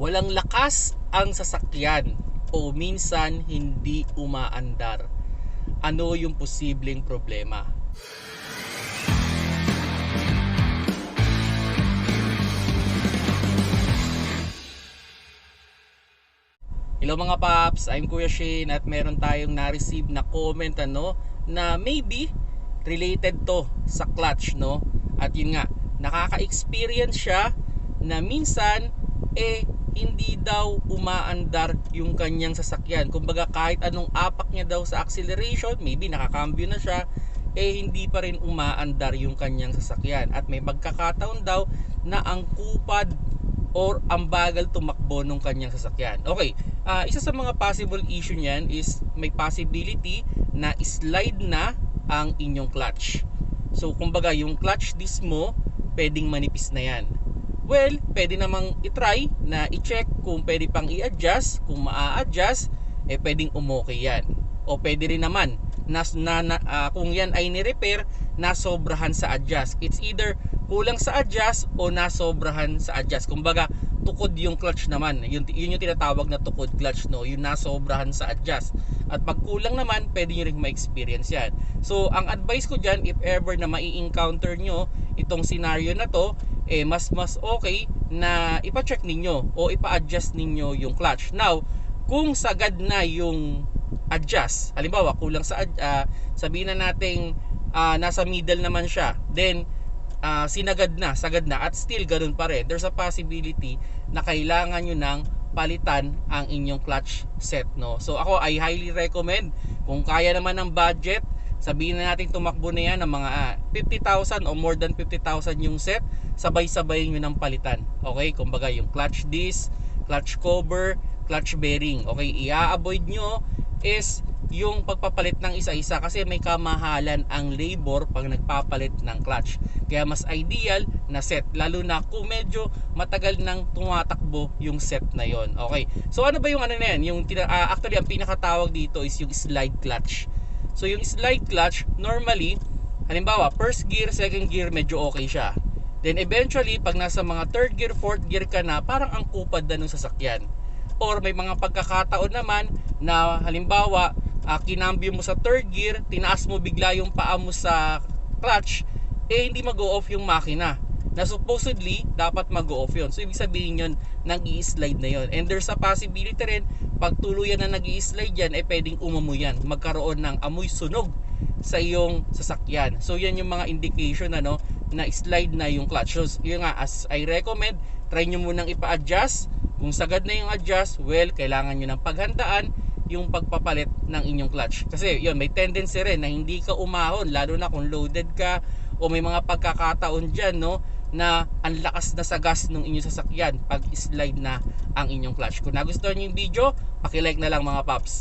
Walang lakas ang sasakyan o minsan hindi umaandar. Ano yung posibleng problema? Hello mga paps, I'm Kuya Shane at meron tayong na-receive na comment ano na maybe related to sa clutch no. At yun nga, nakaka-experience siya na minsan eh hindi daw umaandar yung kanyang sasakyan. Kumbaga kahit anong apak niya daw sa acceleration, maybe nakakambyo na siya, eh hindi pa rin umaandar yung kanyang sasakyan. At may magkakataon daw na ang kupad or ang bagal tumakbo ng kanyang sasakyan. Okay, uh, isa sa mga possible issue niyan is may possibility na slide na ang inyong clutch. So kumbaga yung clutch disc mo pwedeng manipis na yan. Well, pwede namang i-try na i-check kung pwede pang i-adjust, kung maa-adjust, eh pwedeng umokay yan. O pwede rin naman na, na, uh, kung yan ay ni-repair, nasobrahan sa adjust. It's either kulang sa adjust o nasobrahan sa adjust. Kumbaga, tukod yung clutch naman. Yun, yun yung tinatawag na tukod clutch, no? Yung nasobrahan sa adjust. At pag kulang naman, pwede nyo rin ma-experience yan. So, ang advice ko dyan, if ever na mai-encounter nyo itong scenario na to, eh mas mas okay na ipa-check ninyo o ipa-adjust ninyo yung clutch. Now, kung sagad na yung adjust, halimbawa kulang sa uh, sabihin na nating uh, nasa middle naman siya, then uh, sinagad na, sagad na at still ganun pa rin. There's a possibility na kailangan nyo ng palitan ang inyong clutch set no. So ako I highly recommend kung kaya naman ng budget sabihin na natin tumakbo na yan ng mga ah, 50,000 o more than 50,000 yung set, sabay-sabay nyo ng palitan. Okay? Kumbaga yung clutch disc, clutch cover, clutch bearing. Okay? I-avoid nyo is yung pagpapalit ng isa-isa kasi may kamahalan ang labor pag nagpapalit ng clutch. Kaya mas ideal na set lalo na kung medyo matagal nang tumatakbo yung set na yon. Okay. So ano ba yung ano na yan? Yung uh, actually ang pinakatawag dito is yung slide clutch. So yung slide clutch, normally, halimbawa, first gear, second gear, medyo okay siya. Then eventually, pag nasa mga third gear, fourth gear ka na, parang ang kupad na ng sasakyan. Or may mga pagkakataon naman na halimbawa, uh, kinambyo mo sa third gear, tinaas mo bigla yung paa mo sa clutch, eh hindi mag-off yung makina na supposedly dapat mag-off yun. So ibig sabihin yun, nag slide na yun. And there's a possibility rin, pag tuluyan na nag slide yan, eh pwedeng umumoy yan. Magkaroon ng amoy sunog sa iyong sasakyan. So yan yung mga indication ano, na slide na yung clutch. So yun nga, as I recommend, try nyo munang ipa-adjust. Kung sagad na yung adjust, well, kailangan nyo ng paghandaan yung pagpapalit ng inyong clutch. Kasi yun, may tendency rin na hindi ka umahon, lalo na kung loaded ka o may mga pagkakataon dyan, no, na ang lakas na sa gas ng inyong sasakyan pag slide na ang inyong clutch. Kung nagustuhan niyo yung video, paki-like na lang mga paps.